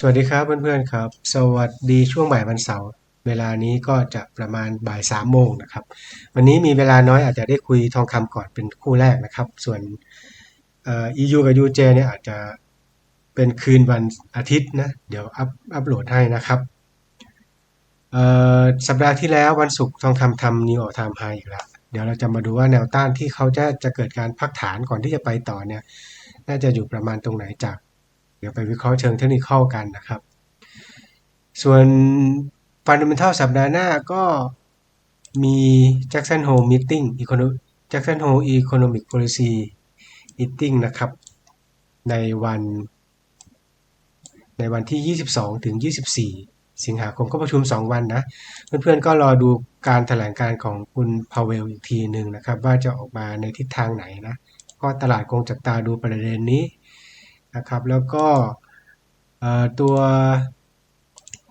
สวัสดีครับเพื่อนๆครับ สวัสดีช่วงบ่ายวันเสาร์เวลานี้ก็จะประมาณบ่ายสามโมงนะครับ วันนี้มีเวลาน้อยอาจจะได้คุยทองคำก่อนเป็นคู่แรกนะครับ ส่วนเอ่อ EU กับ UJ เนี่ยอาจจะเป็นคืนวันอาทิตย์นะเดี๋ยวอัพอัพโหลดให้นะครับเอ่อสัปดาห์ที่แล้ววันศุกร์ทองคำทำ New All Time High อีกแล้วเดี๋ยวเราจะมาดูว่าแนวต้านที่เขาจะจะเกิดการพักฐานก่อนที่จะไปต่อเนี่ย น่าจะอยู่ประมาณตรงไหนจาก เดี๋ยวไปวิเคราะห์เชิงเทคนิคกันนะครับ ส่วน Fundamental สัปดาห์หน้าก็มี Jackson Hole Meeting Jackson Hole Economic Policy Meeting นะครับ ในวัน ในวันที่ 22 ถึง 24 สิงหาคมก็ประชุม 2 วันนะ เพื่อนๆก็รอดูการแถลงการของคุณพาวเวลอีกทีหนึ่งนะครับ ว่าจะออกมาในทิศทางไหนนะ ก็ตลาดคงจับตาดูประเด็นนี้ นะครับ แล้วก็ตัว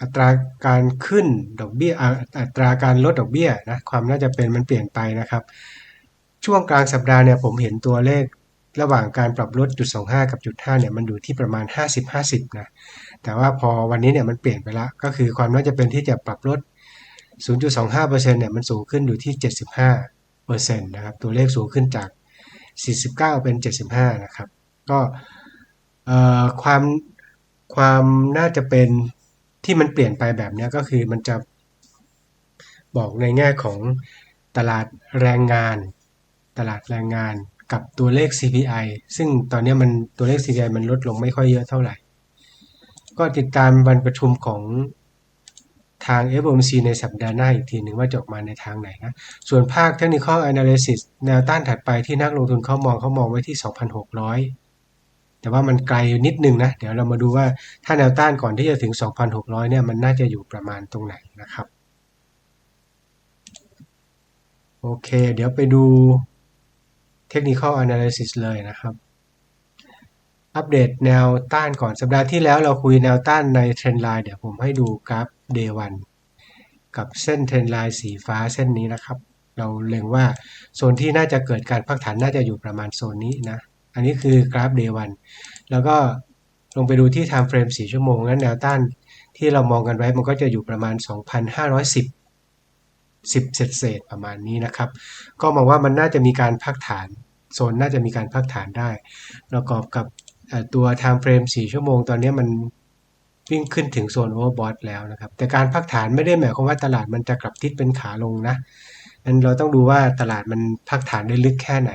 อัตราการขึ้นดอกเบี้ยอัตราการลดดอกเบี้ยนะความน่าจะเป็นมันเปลี่ยนไปนะครับ ช่วงกลางสัปดาห์เนี่ยผมเห็นตัวเลขระหว่างการปรับลดจุด25 กับจุด5เนี่ยมันอยู่ที่ประมาณ 50-50นะแต่ว่าพอวันนี้เนี่ยมันเปลี่ยนไปแล้วก็คือความน่าจะเป็นที่จะปรับลด 0.25%เนี่ยมันสูงขึ้นอยู่ที่ 75%นะครับตัวเลขสูงขึ้นจาก 49 เป็น 75 นะครับ ก็ ความความน่าจะเป็นที่มันเปลี่ยนไปแบบนี้ก็คือมันจะบอกในแง่ของตลาดแรงงาน ตลาดแรงงานกับตัวเลข CPI ซึ่งตอนนี้มันตัวเลข CPI มันลดลงไม่ค่อยเยอะเท่าไหร่ ก็ติดตามวันประชุมของทาง FOMC ในสัปดาห์หน้าอีกทีหนึ่งว่าจะออกมาในทางไหนนะ ส่วนภาค Technical Analysis แนวต้านถัดไปที่นักลงทุนเขามองเขามองไว้ที่ 2,600 แต่ว่ามันไกลนิดนึงนะ เดี๋ยวเรามาดูว่าถ้าแนวต้านก่อนที่จะถึง 2,600 เนี่ย มันน่าจะอยู่ประมาณตรงไหนนะครับ โอเค เดี๋ยวไปดู Technical Analysis เลยนะครับ อัปเดตแนวต้านก่อนสัปดาห์ที่แล้วเราคุยแนวต้านในเทรนไลน์เดี๋ยวผมให้ดูกราฟ Day 1กับเส้นเทรนไลน์สีฟ้าเส้นนี้นะครับ เราเล็งว่าโซนที่น่าจะเกิดการพักฐานน่าจะอยู่ประมาณโซนนี้นะ อันนี้คือกราฟ Day 1 แล้วก็ลงไปดูที่ Time Frame 4 ชั่วโมงนั้นแนวต้านที่เรามองกันไว้มันก็จะอยู่ประมาณ 2,510 10เศษเศษประมาณนี้นะครับ ก็มองว่ามันน่าจะมีการพักฐาน โซนน่าจะมีการพักฐานได้ ประกอบกับตัว time frame 4 ชั่วโมง ตอนนี้มันวิ่งขึ้นถึงโซน overbought แล้วนะครับ แต่การพักฐานไม่ได้หมายความว่าตลาดมันจะกลับทิศเป็นขาลงนะนั้นเราต้องดูว่าตลาดมันพักฐานได้ลึกแค่ไหน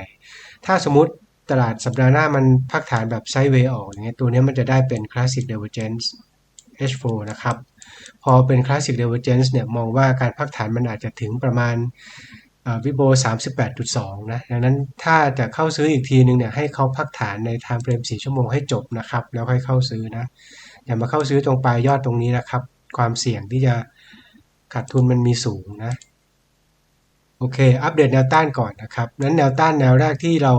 ถ้าสมมติ ตลาดสัปดาห์หน้ามันพักฐานแบบไซด์เวย์ออกอย่างเงี้ยตัวนี้มันจะได้เป็น classic divergence H4 นะครับ พอเป็น classic divergence เนี่ยมองว่าการพักฐานมันอาจจะถึงประมาณวิโบ38.2 นะ ดังนั้นถ้าจะเข้าซื้ออีกทีนึงเนี่ยให้เขาพักฐานใน time frame 4ชั่วโมงให้จบนะครับ แล้วค่อยเข้าซื้อนะ อย่ามาเข้าซื้อตรงปลายยอดตรงนี้นะครับ ความเสี่ยงที่จะขาดทุนมันมีสูงนะ โอเค อัปเดตแนวต้านก่อนนะครับ นั้นแนวต้านแนวแรกที่เรา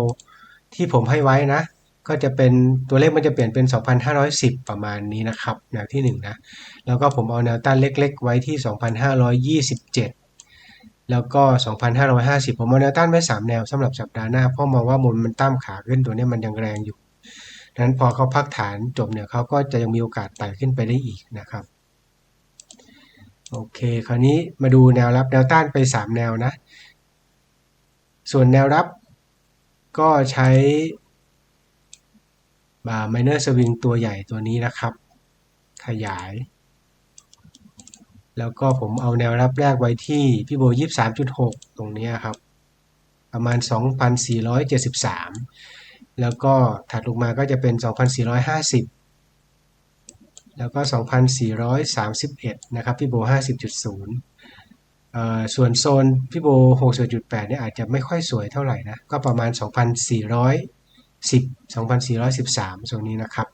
ที่ผมให้ไว้นะ ก็จะเป็นตัวเลขมันจะเปลี่ยนเป็น 2,510 ประมาณนี้นะครับ แนวที่1นงนะ แล้วก็ผมเอาแนวต้านเล็ก ๆ ไว้ที่ 2,527 แล้วก็ 2,550 ผมเอาแนวต้านไว้ 3 แนวสำหรับสัปดาห์หน้า เพราะมองว่ามันมันตั้มขาขึ้นตัวนี้มันยังแรงอยู่ดังนั้นพอเขาพักฐานจบเนี่ยเขาก็จะยังมีโอกาสไต่ขึ้นไปได้อีกนะครับโอเค คราวนี้มาดูแนวรับแนวต้านไป 3 แนวนะ ส่วนแนวรับ ก็ใช้บาร์ minor swing ตัวใหญ่ตัวนี้นะครับ ขยาย แล้วก็ผมเอาแนวรับแรกไว้ที่พี่โบ 23.6 ตรงนี้ครับ ประมาณ 2,473 แล้วก็ถัดลงมาก็จะเป็น 2,450 แล้วก็ 2,431 นะครับพี่โบ 50.0 ส่วนโซนพี่โบ61.8เนี่ยอาจจะไม่ค่อยสวยเท่าไหร่นะ ก็ประมาณ 2,410 2,413โซนนี้นะครับ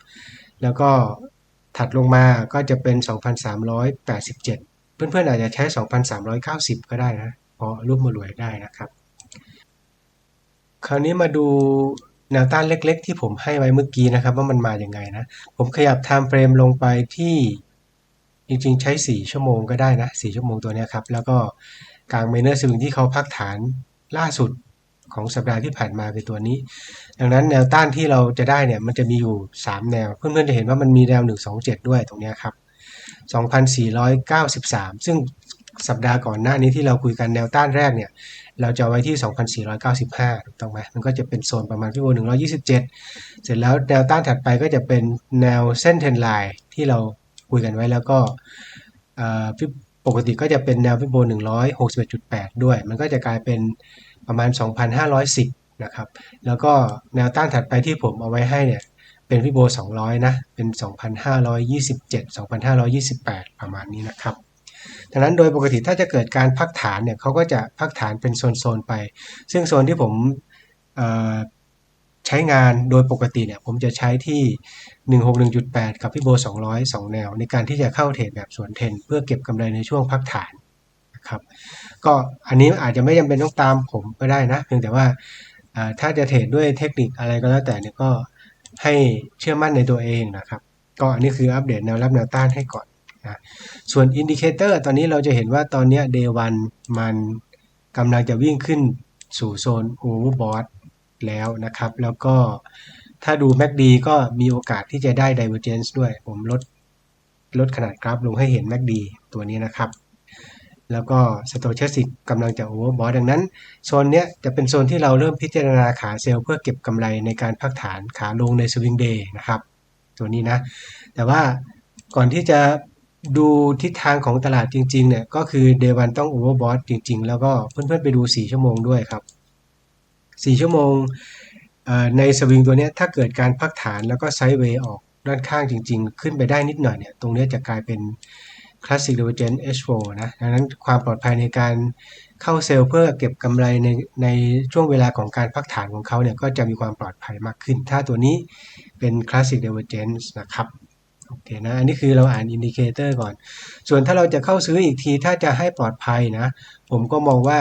แล้วก็ถัดลงมาก็จะเป็น 2,387 เพื่อนๆอาจจะใช้ 2,390 ก็ได้นะ พอรูปมารวยได้นะครับ คราวนี้มาดูแนวต้านเล็กๆ ที่ผมให้ไว้เมื่อกี้นะครับ ว่ามันมาอย่างไงนะ ผมขยับ time frame ลงไปที่ จริงๆ ใช้ 4 ชั่วโมงก็ได้นะ 4 ชั่วโมงตัวนี้ครับ แล้วก็กลาง minor swing ที่เขาพักฐานล่าสุดของสัปดาห์ที่ผ่านมาคือตัวนี้ ดังนั้นแนวต้านที่เราจะได้เนี่ยมันจะมีอยู่ 3 แนว เพื่อนๆจะเห็นว่ามันมีแนว 127 ด้วยตรงนี้ครับ 2,493 ซึ่งสัปดาห์ก่อนหน้านี้ที่เราคุยกันแนวต้านแรกเนี่ย เราจะไว้ที่ 2,495 ถูกต้องไหมมันก็จะเป็นโซนประมาณที่โบ127 เสร็จแล้วแนวต้านถัดไปก็จะเป็นแนวเส้นเทรนไลน์ที่เรา คุยกันไว้แล้วก็ปกติก็จะเป็นแนวฟิโบ161.8 ด้วย มันก็จะกลายเป็นประมาณ 2,510 นะครับ แล้วก็แนวต้านถัดไปที่ผมเอาไว้ให้เนี่ย เป็นฟิโบ200 นะ เป็น 2,527 2,528 ประมาณนี้นะครับดังนั้นโดยปกติถ้าจะเกิดการพักฐานเนี่ยเขาก็จะพักฐานเป็นโซนๆไป ซึ่งโซนที่ผม ใช้งานโดยปกติเนี่ยผมจะใช้ที่ 161.8 กับพี่โบ 200 2 แนว ในการที่จะเข้าเทรดแบบสวนเทน เพื่อเก็บกำไรในช่วงพักฐานนะครับก็อันนี้อาจจะไม่จำเป็นต้องตามผมก็ได้นะ เพียงแต่ว่าถ้าจะเทรดด้วยเทคนิคอะไรก็แล้วแต่เนี่ยก็ให้เชื่อมั่นในตัวเองนะครับ ก็อันนี้คืออัปเดตแนวรับแนวต้านให้ก่อนนะส่วนอินดิเคเตอร์ตอนนี้เราจะเห็นว่าตอนนี้เดวันมันกำลังจะวิ่งขึ้นสู่โซนโอเวอร์บอท แล้วนะครับ แล้วก็ถ้าดู MACD ก็มีโอกาสที่จะได้ Divergence ด้วย ผมลดลดขนาดกราฟลงให้เห็น MACD ตัวนี้นะครับ แล้วก็ Stochastic กำลังจะ Overbought ดังนั้น โซนเนี้ยจะเป็นโซนที่เราเริ่มพิจารณาขาเซลล์เพื่อเก็บกำไรในการพักฐานขาลงใน Swing Day นะครับ ตัวนี้นะ แต่ว่าก่อนที่จะดูทิศทางของตลาดจริงๆเนี่ยก็คือ Day 1ต้อง Overbought จริง ๆ แล้วก็เพื่อนๆไปดู 4 ชั่วโมงด้วยครับ 4 ชั่วโมงในสวิงตัวนี้ถ้าเกิดการพักฐานแล้วก็ไซด์เวย์ออกด้านข้างจริง ๆ ขึ้นไปได้นิดหน่อยเนี่ยตรงนี้จะกลายเป็น Classic Divergence H4 นะดังนั้นความปลอดภัยในการเข้าเซลล์เพื่อเก็บกำไรในในช่วงเวลาของการพักฐานของเขาเนี่ยก็จะมีความปลอดภัยมากขึ้น ถ้าตัวนี้เป็น Classic Divergence นะครับโอเคนะอันนี้คือเราอ่านอินดิเคเตอร์ก่อน ส่วนถ้าเราจะเข้าซื้ออีกทีถ้าจะให้ปลอดภัยนะ ผมก็มองว่า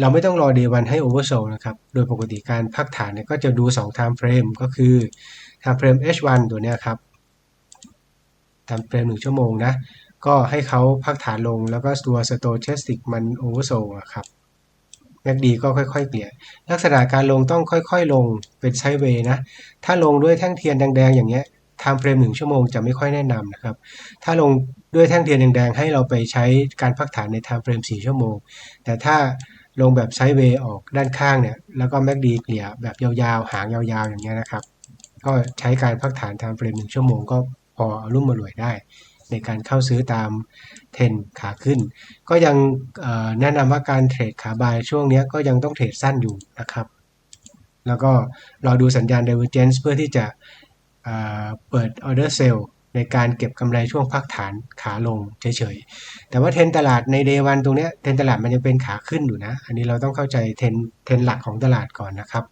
เราไม่ต้องรอ day 1ให้ oversold นะครับ โดยปกติการพักฐานเนี่ยก็จะดู 2 time frame ก็คือ time frame H1 ตัวเนี้ยครับ time frame 1 ชั่วโมงนะ ก็ให้เขาพักฐานลงแล้วก็ตัว stochastic มัน oversold อะครับ MACD ก็ค่อยๆเกลี่ย ลักษณะการลงต้องค่อยๆ ลงเป็นไซด์เวย์นะ ถ้าลงด้วยแท่งเทียนแดงๆ อย่างเงี้ย time frame 1ชั่วโมงจะไม่ค่อยแนะนำนะครับ ถ้าลงด้วยแท่งเทียนแดงๆ ให้เราไปใช้การพักฐานใน time frame 4ชั่วโมง แต่ถ้า ลงแบบไซด์เวย์ออกด้านข้างเนี่ย แล้วก็ MACD เกลี่ยแบบยาวๆ หางยาวๆ อย่างเงี้ยนะครับ ก็ใช้การพักฐาน time frame 1ชั่วโมงก็พออารุ่มมารวยได้ ในการเข้าซื้อตามเทรนขาขึ้น ก็ยังแนะนำว่าการเทรดขาบายช่วงเนี้ยก็ยังต้องเทรดสั้นอยู่นะครับ แล้วก็รอดูสัญญาณ divergence เพื่อที่จะเอ่อเปิด order sell ในการเก็บกำไรช่วงพักฐานขาลงเฉยๆ แต่ว่าเทรนตลาดใน day 1ตรงนี้เทรนตลาดมันยังเป็นขาขึ้นอยู่นะ อันนี้เราต้องเข้าใจเทรนเทรนหลักของตลาดก่อนนะครับ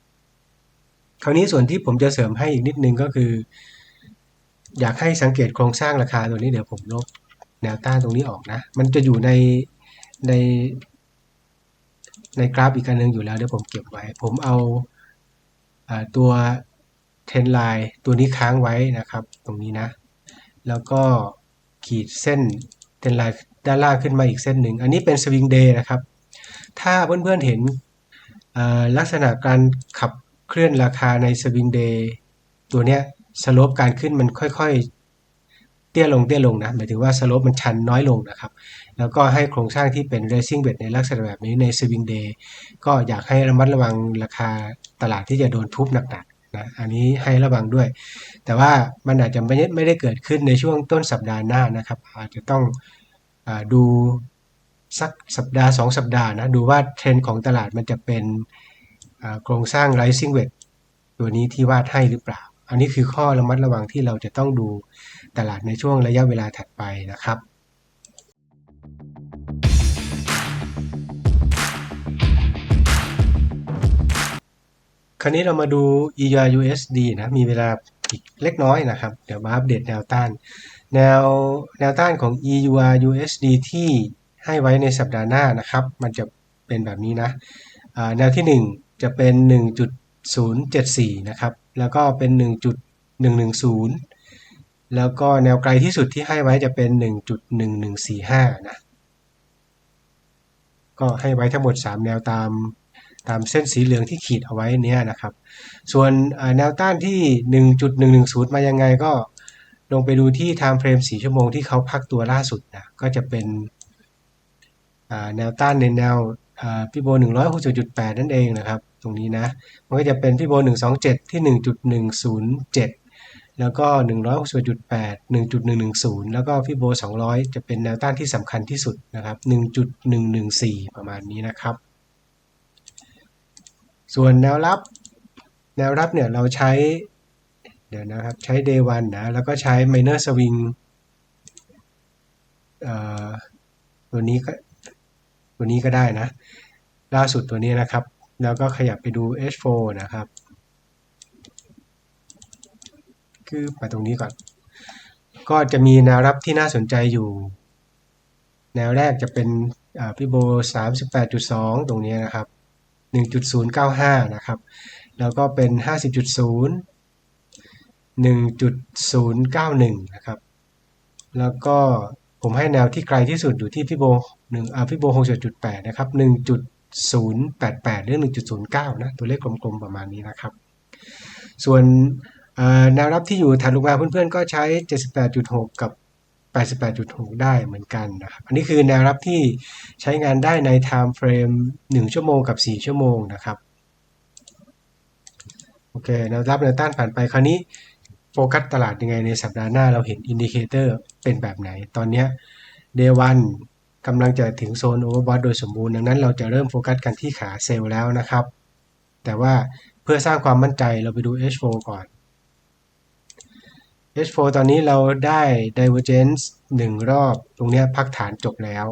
คราวนี้ส่วนที่ผมจะเสริมให้อีกนิดนึงก็คือ อยากให้สังเกตโครงสร้างราคาตัวนี้เดี๋ยวผมลบแนวต้านตรงนี้ออกนะ มันจะอยู่ในในในกราฟอีกอันหนึงอยู่แล้วเดี๋ยวผมเก็บไว้ ผมเอาอาตัวเทรนไลน์ตัวนี้ค้างไว้นะครับ ตรงนี้นะ แล้วก็ขีดเส้นเทรนไลน์ด้านล่างขึ้นมาอีกเส้นหนึ่ง อันนี้เป็นสวิงเดย์นะครับ ถ้าเพื่อนๆเห็นลักษณะการขับเคลื่อนราคาในสวิงเดย์ตัวเนี้ยสโลปการขึ้นมันค่อยๆ เตี้ยลงเตี้ยลงนะ หมายถึงว่าสโลปมันชันน้อยลงนะครับ แล้วก็ให้โครงสร้างที่เป็น racing bed ในลักษณะแบบนี้ใน swing day ก็อยากให้ระมัดระวังราคาตลาดที่จะโดนทุบหนักๆ นะอันนี้ให้ระวังด้วย แต่ว่ามันอาจจะไม่ได้ไม่ได้เกิดขึ้นในช่วงต้นสัปดาห์หน้านะครับ อาจจะต้องอดูสักสัปดาห์ 2 สัปดาห์นะดูว่าเทรนด์ของตลาดมันจะเป็นโครงสร้าง rising wedge ตัวนี้ที่วาดให้หรือเปล่า อันนี้คือข้อระมัดระวังที่เราจะต้องดูตลาดในช่วงระยะเวลาถัดไปนะครับ คราวนี้เรามาดู EUR USD นะมีเวลาอีกเล็กน้อยนะครับ เดี๋ยวมาอัปเดตแนวต้าน แนวแนวต้านของ EUR USD ที่ให้ไว้ในสัปดาห์หน้านะครับ มันจะเป็นแบบนี้นะแนวที่ 1 จะเป็น 1.074 นะครับ แล้วก็เป็น 1.110 แล้วก็แนวไกลที่สุดที่ให้ไว้จะเป็น 1.1145 นะ ก็ให้ไว้ทั้งหมด 3 แนวตาม ตามเส้นสีเหลืองที่ขีดเอาไว้เนี้ยนะครับ ส่วนแนวต้านที่ 1.110 มายังไงก็ลงไปดูที่ time frame 4ชั่วโมงที่เขาพักตัวล่าสุดนะก็จะเป็นแนวต้านในแนวพี่โบ160.8 นั่นเองนะครับ ตรงนี้นะ มันก็จะเป็นพี่โบ127 ที่ 1.107 แล้วก็ 161.8 1.110 แล้วก็พี่โบ200 จะเป็นแนวต้านที่สำคัญที่สุดนะครับ 1.114 ประมาณนี้นะครับ ส่วนแนวรับ แนวรับเนี่ยเราใช้ เดี๋ยวนะครับใช้ day one นะ แล้วก็ใช้ minor swing ตัวนี้ก็ตัวนี้ก็ได้นะ ล่าสุดตัวนี้นะครับ แล้วก็ขยับไปดู H4 นะครับ คือมาตรงนี้ก่อน ก็จะมีแนวรับที่น่าสนใจอยู่ แนวแรกจะเป็นอ่าพี่โบ 38.2 ตรงนี้นะครับ 1.095 นะครับ แล้วก็เป็น 50.0 1.091 นะครับ แล้วก็ผมให้แนวที่ไกลที่สุดอยู่ที่พี่โบ1อ่าพี่โบ67.8นะครับ1.088หรือ1.09นะ ตัวเลขกลมๆประมาณนี้นะครับ ส่วนแนวรับที่อยู่ถัดลงมาเพื่อนๆก็ใช้78.6กับ 88.6 ได้เหมือนกันนะครับ อันนี้คือแนวรับที่ใช้งานได้ใน time frame 1 ชั่วโมงกับ 4 ชั่วโมงนะครับ โอเค แนวรับแนวต้านผ่านไปคราวนี้โฟกัสตลาดยังไงในสัปดาห์หน้าเราเห็นอินดิเคเตอร์เป็นแบบไหน ตอนนี้ย day one กำลังจะถึงโซน overbought โดยสมบูรณ์ ดังนั้นเราจะเริ่มโฟกัสกันที่ขาเซลล์แล้วนะครับ แต่ว่าเพื่อสร้างความมั่นใจเราไปดู H4 ก่อน H4 ตอนนี้เราได้ divergence 1 รอบ ตรงนี้พักฐานจบแล้ว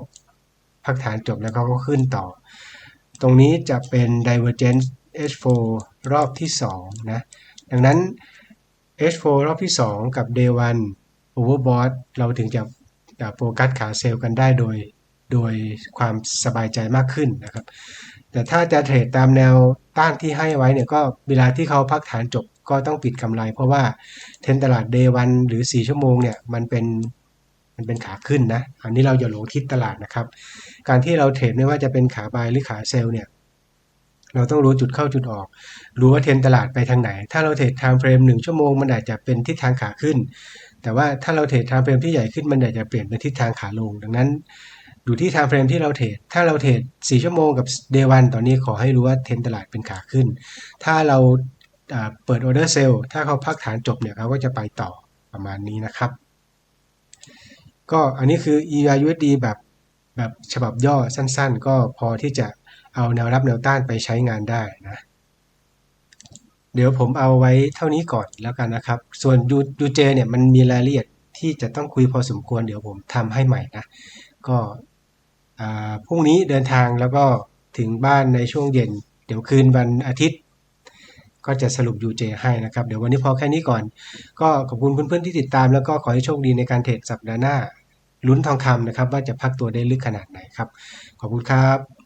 พักฐานจบแล้วเขาก็ขึ้นต่อ ตรงนี้จะเป็น divergence H4 รอบที่ 2 นะ ดังนั้น H4 รอบที่ 2 กับ Day 1 Overbought เราถึงจะจะโฟกัสขาเซลล์กันได้โดย โดยความสบายใจมากขึ้นนะครับ แต่ถ้าจะเทรดตามแนวต้านที่ให้ไว้เนี่ยก็เวลาที่เขาพักฐานจบ ก็ต้องปิดกำไรเพราะว่าเทนตลาด Day 1หรือ 4 ชั่วโมงเนี่ยมันเป็นมันเป็นขาขึ้นนะ อันนี้เราอย่าหลงทิศตลาดนะครับ การที่เราเทรดไม่ว่าจะเป็นขาบายหรือขาเซลเนี่ยเราต้องรู้จุดเข้าจุดออก รู้ว่าเทรนตลาดไปทางไหน ถ้าเราเทรด time frame 1ชั่วโมงมันอาจจะเป็นทิศทางขาขึ้น แต่ว่าถ้าเราเทรด time frame ที่ใหญ่ขึ้นมันอาจจะเปลี่ยนเป็นทิศทางขาลง ดังนั้นอยู่ที่ time frame ที่เราเทรด ถ้าเราเทรด4ชั่วโมงกับ day 1ตอนนี้ขอให้รู้ว่าเทรนตลาดเป็นขาขึ้น ถ้าเรา เปิด order sell ถ้าเขาพักฐานจบเนี่ยเขาก็จะไปต่อประมาณนี้นะครับ ก็อันนี้คือ ERUSD แบบแบบฉบับย่อสั้นๆ ก็พอที่จะเอาแนวรับแนวต้านไปใช้งานได้นะเดี๋ยวผมเอาไว้เท่านี้ก่อนแล้วกันนะครับ ส่วน UJ เนี่ยมันมีรายละเอียดที่จะต้องคุยพอสมควรเดี๋ยวผมทำให้ใหม่นะ ก็พรุ่งนี้เดินทางแล้วก็ถึงบ้านในช่วงเย็น เดี๋ยวคืนวันอาทิตย์ ก็จะสรุป UJ ให้นะครับ เดี๋ยววันนี้พอแค่นี้ก่อน ก็ขอบคุณเพื่อนๆที่ติดตาม แล้วก็ขอให้โชคดีในการเทรดสัปดาห์หน้าลุ้นทองคำนะครับ ว่าจะพักตัวได้ลึกขนาดไหนครับ ขอบคุณครับ